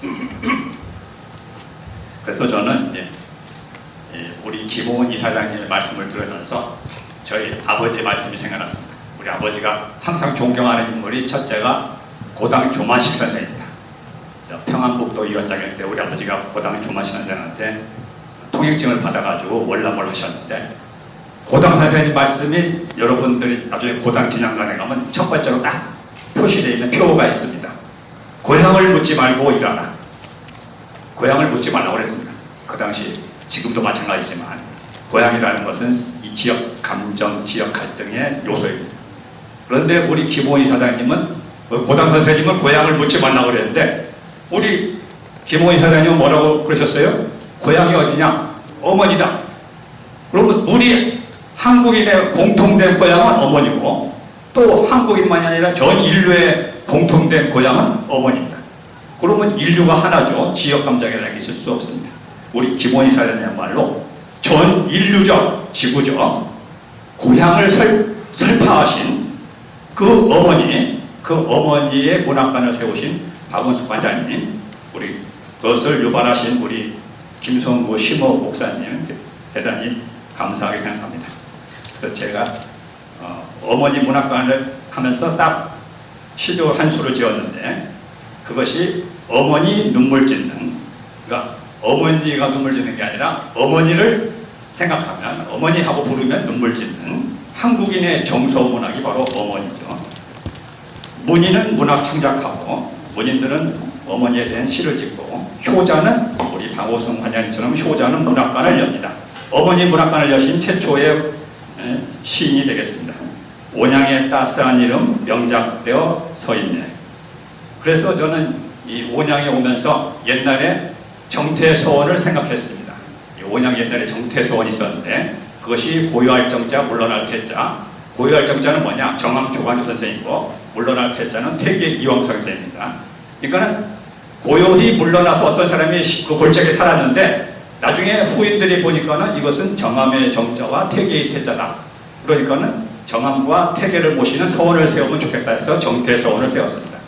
그래서 저는 이제 예, 우리 김홍은 이사장님의 말씀을 들으면서 저희 아버지 말씀이 생각났습니다. 우리 아버지가 항상 존경하는 인물이 첫째가 고당 조만식 선생입니다. 저 평안북도 위원장일 때 우리 아버지가 고당 조만식 선생한테 통행증을 받아가지고 월남을 하셨는데 고당 선생님 말씀이 여러분들이 나중에 고당 기념관에 가면 첫 번째로 딱 표시되어 있는 표가 있습니다. 고향을 묻지 말고 일하라. 고향을 묻지 말라고 그랬습니다. 그 당시 지금도 마찬가지지만 고향이라는 것은 이 지역 감정, 지역 갈등의 요소입니다. 그런데 우리 김호희 사장님은 그 고당 선생님은 고향을 묻지 말라고 그랬는데 우리 김호희 사장님은 뭐라고 그러셨어요? 고향이 어디냐? 어머니다. 그러면 우리 한국인의 공통된 고향은 어머니고 또 한국인만이 아니라 전 인류의 공통된 고향은 어머니입니다. 그러면 인류가 하나죠. 지역 감정이라는 게 있을 수 없습니다. 우리 김원희 사장님야말로 전 인류적 지구적 고향을 설, 설파하신 그 어머니, 그 어머니의 문학관을 세우신 박원숙 관장님, 우리 그것을 유발하신 우리 김성구 심호 목사님 대단히 감사하게 생각합니다. 그래서 제가 어, 어머니 문학관을 하면서 딱 시조 한 수를 지었는데 그것이 어머니 눈물 짓는 그러니까 어머니가 눈물 짓는 게 아니라 어머니를 생각하면 어머니하고 부르면 눈물 짓는 한국인의 정서 문학이 바로 어머니죠. 문인은 문학 창작하고 문인들은 어머니에 대한 시를 짓고 효자는 우리 방호성 관장님처럼 효자는 문학관을 엽니다. 어머니 문학관을 여신 최초의 에, 시인이 되겠습니다. 온양의 따스한 이름 명작되어 서 있네. 그래서 저는 이 온양에 오면서 옛날에 정태서원을 생각했습니다. 이 온양 옛날에 정태서원이 있었는데 그것이 고유할 정자 물러날 태자 고유할 정자는 뭐냐 정암 조관주 선생이고 물러날 태자는 퇴계 이왕 선생입니다. 그러니까는 고요히 물러나서 어떤 사람이 그 골짜기에 살았는데 나중에 후인들이 보니까는 이것은 정암의 정자와 퇴계의 태자다. 그러니까는 정암과 태계를 모시는 서원을 세우면 좋겠다 해서 정태 서원을 세웠습니다.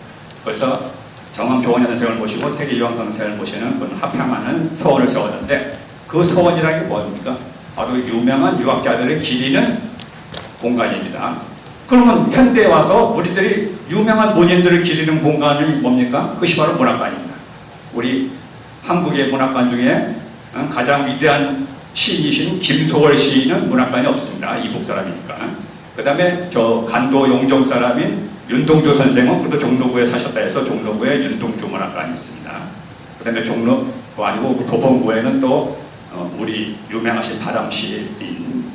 그래서 정암 조원현 선생을 모시고 태계 이왕 선생을 모시는 그런 합평하는 서원을 세웠는데 그 서원이라는 게 뭡니까? 바로 유명한 유학자들을 기리는 공간입니다. 그러면 현대에 와서 우리들이 유명한 문인들을 기리는 공간이 뭡니까? 그것이 바로 문학관입니다. 우리 한국의 문학관 중에 어, 가장 위대한 시인이신 김소월 시인은 문학관이 없습니다. 이북 사람이니까. 그 다음에 저 간도 용정 사람인 윤동주 선생은 그래도 종로구에 사셨다 해서 종로구에 윤동주 문학관이 있습니다. 그 다음에 종로 뭐 아니고 도봉구에는 또 어, 우리 유명하신 바람 시인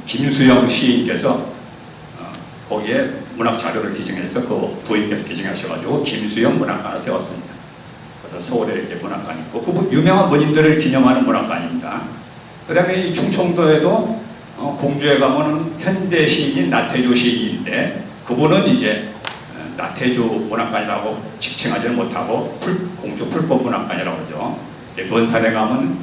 김수영 시인께서 어, 거기에 문학 자료를 기증해서 그 부인께서 기증하셔가지고 김수영 문학관을 세웠습니다. 그래서 서울에 이렇게 문학관이 있고 그 유명한 문인들을 기념하는 문학관입니다. 그 다음에 이 충청도에도 어, 공주에 가면은 현대 시인인 나태주 시인인데 그분은 이제 어, 나태주 문학관이라고 직칭하지는 못하고 풀, 공주 풀법 문학관이라고 그러죠. 먼산에 가면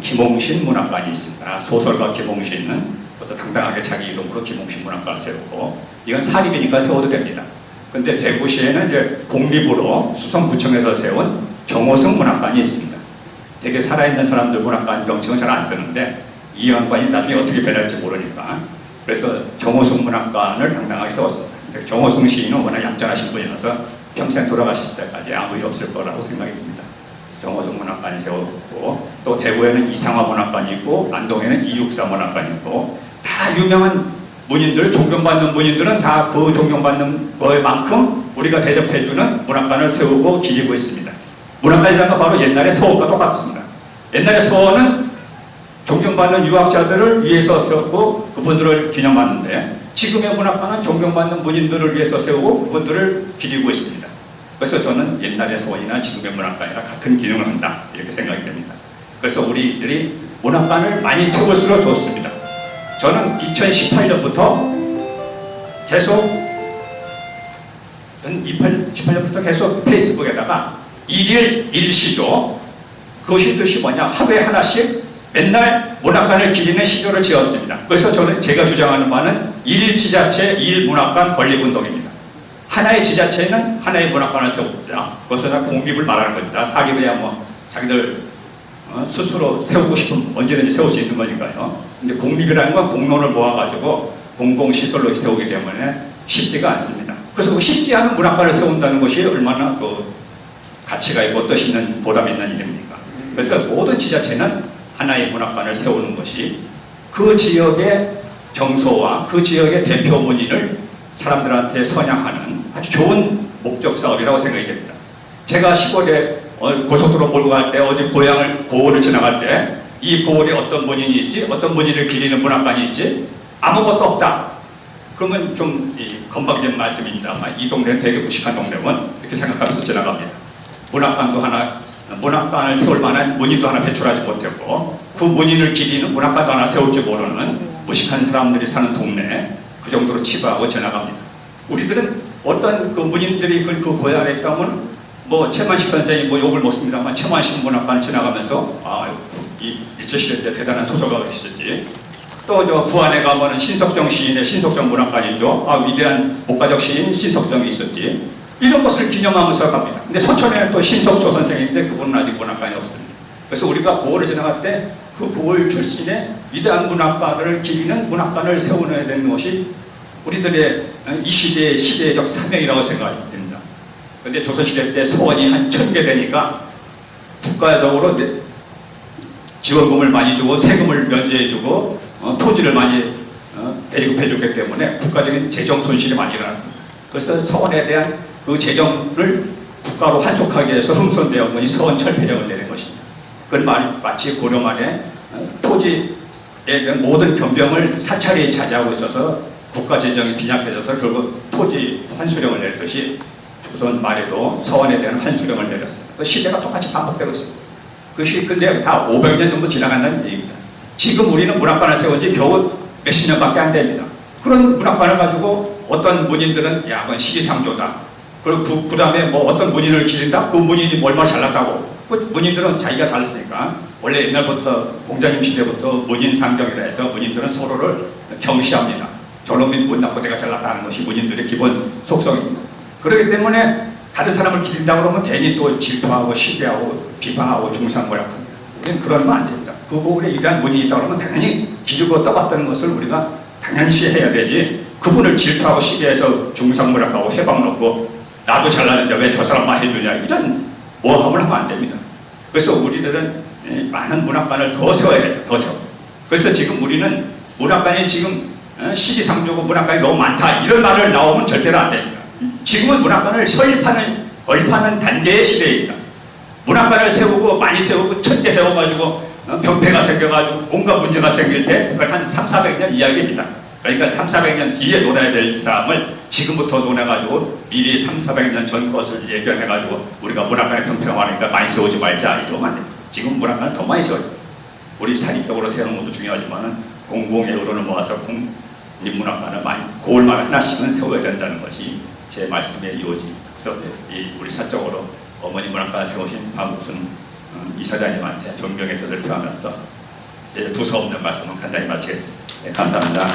김홍신 문학관이 있습니다. 소설가 김홍신은 그것도 당당하게 자기 이름으로 김홍신 문학관을 세우고 이건 사립이니까 세워도 됩니다. 근데 대구시에는 이제 공립으로 수성구청에서 세운 정호성 문학관이 있습니다. 되게 살아있는 사람들 문학관 명칭은 잘안 쓰는데 이 양반이 나중에 어떻게 변할지 모르니까 그래서 정호승 문학관을 당당하게 세웠습니다. 정호승 시인은 워낙 얌전하신 분이라서 평생 돌아가실 때까지 아무 일 없을 거라고 생각이 듭니다. 정호승 문학관이 세웠고 또 대구에는 이상화 문학관이 있고 안동에는 이육사 문학관이 있고 다 유명한 문인들 존경받는 문인들은 다 그 존경받는 거에 만큼 우리가 대접해주는 문학관을 세우고 기리고 있습니다. 문학관이라는 건 바로 옛날의 서원과 똑같습니다. 옛날의 서원은 존경받는 유학자들을 위해서 세웠고 그분들을 기념하는데 지금의 문학관은 존경받는 문인들을 위해서 세우고 그분들을 기리고 있습니다. 그래서 저는 옛날의 서원이나 지금의 문학관이랑 같은 기능을 한다 이렇게 생각이 됩니다. 그래서 우리들이 문학관을 많이 세울수록 좋습니다. 저는 2018년부터 계속 2018년부터 계속 페이스북에다가 일일 일시조 그것이 뜻이 뭐냐 하루에 하나씩 맨날 문학관을 기리는 시조를 지었습니다. 그래서 저는 제가 주장하는 바는 일 지자체 일 문학관 건립운동입니다. 하나의 지자체는 하나의 문학관을 세웁니다. 그것은 다 공립을 말하는 겁니다. 사립이야 뭐 자기들 어, 스스로 세우고 싶으면 언제든지 세울 수 있는 거니까요. 근데 공립이라는 건 공론을 모아가지고 공공시설로 세우기 때문에 쉽지가 않습니다. 그래서 그 쉽지 않은 문학관을 세운다는 것이 얼마나 그 가치가 있고 뜻 있는 보람 있는 일입니까? 그래서 모든 지자체는 하나의 문학관을 세우는 것이 그 지역의 정서와 그 지역의 대표 문인을 사람들한테 선양하는 아주 좋은 목적 사업이라고 생각이 됩니다. 제가 시골에 어, 고속도로 몰고 갈 때 어디 고향을 고을을 지나갈 때 이 고을에 어떤 문인이 있지 어떤 문인을 기리는 문학관이 있지 아무것도 없다. 그러면 좀 이, 건방진 말씀입니다만 이 동네는 되게 무식한 동네면 이렇게 생각하면서 지나갑니다. 문학관도 하나 문학관을 세울 만한 문인도 하나 배출하지 못했고 그 문인을 기리는 문학관도 하나 세울지 모르는 무식한 사람들이 사는 동네 그 정도로 치부하고 지나갑니다. 우리들은 어떤 그 문인들이 그, 그 고향에 있다면 뭐 최만식 선생이 뭐 욕을 먹습니다만 최만식 문학관 지나가면서 아 이 일제시대 때 대단한 소설가가 있었지 또 저 부안에 가면은 신석정 시인의 신석정 문학관이죠 아 위대한 목가적 시인 신석정이 있었지 이런 것을 기념하면서 갑니다 근데 서천에는 또 신석조 선생인데 그분은 아직 문학관이 없습니다 그래서 우리가 고을을 지나갈 때 그 고을 출신의 위대한 문학가를 기리는 문학관을 세워야 되는 것이 우리들의 이 시대의 시대적 사명이라고 생각이 됩니다. 근데 조선시대 때 서원이 한 천 개 되니까 국가적으로 지원금을 많이 주고 세금을 면제해주고 어, 토지를 많이 어, 대립해줬기 때문에 국가적인 재정 손실이 많이 일어났습니다. 그래서 서원에 대한 그 재정을 국가로 환속하기 위해서 흥선대원군이 서원 철폐령을 내린 것입니다. 그건 마- 마치 고려 말에 어, 토지에 대한 모든 변병을 사찰이 차지하고 있어서 국가 재정이 빈약해져서 결국 토지 환수령을 내렸듯이 조선 말에도 서원에 대한 환수령을 내렸습니다. 그 시대가 똑같이 반복되고 있습니다. 그것이 근데 다 500년 정도 지나간다는 얘기입니다. 지금 우리는 문학관을 세운 지 겨우 몇십 년밖에 안 됩니다. 그런 문학관을 가지고 어떤 문인들은 야, 그건 시기상조다. 그리고 그, 그 다음에 뭐 어떤 문인을 기린다? 그 문인이 뭐 얼마나 잘났다고. 그 문인들은 자기가 잘났으니까 원래 옛날부터 공자님 시대부터 문인 상경이라 해서 문인들은 서로를 경시합니다. 저놈이 못났고 내가 잘났다는 것이 문인들의 기본 속성입니다. 그렇기 때문에 다른 사람을 기린다 그러면 괜히 또 질투하고 시기하고 비방하고 중상모략합니다. 우리는 그러면 안 됩니다. 그 부분에 이러한 문인이 있다 그러면 당연히 기르고 떠받드는 것을 우리가 당연시 해야 되지 그분을 질투하고 시기해서 중상모략하고 해방 놓고 나도 잘나는데 왜 저 사람만 해주냐 이런 모함을 하면 안 됩니다. 그래서 우리들은 예, 많은 문학관을 더 세워야 돼요. 더 세워. 그래서 지금 우리는 문학관이 지금 어, 시기상조고 문학관이 너무 많다 이런 말을 나오면 절대로 안 됩니다. 지금은 문학관을 설립하는 건립하는 단계의 시대입니다. 문학관을 세우고 많이 세우고 천개 세워가지고 어, 병폐가 생겨가지고 온갖 문제가 생길 때 그건 한 3, 400년 이야기입니다. 그러니까 3, 400년 뒤에 논해야 될 사람을 지금부터 논해가지고 미리 3, 400년 전 것을 예견해가지고 우리가 병폐가 많으니까 많이 세우지 말자 이러면. 지금 문학관을 더 많이 세워야 돼요. 우리 사립적으로 세우는 것도 중요하지만 공공의 의론을 모아서 국립문학관을 많이 고을만 하나씩은 세워야 된다는 것이 제 말씀의 요지. 그래서 이 우리 사적으로 어머니 문학관 세우신 박국순 음, 이사장님한테 존경의 뜻을 표하면서 제 두서없는 말씀은 간단히 마치겠습니다. 네, 감사합니다.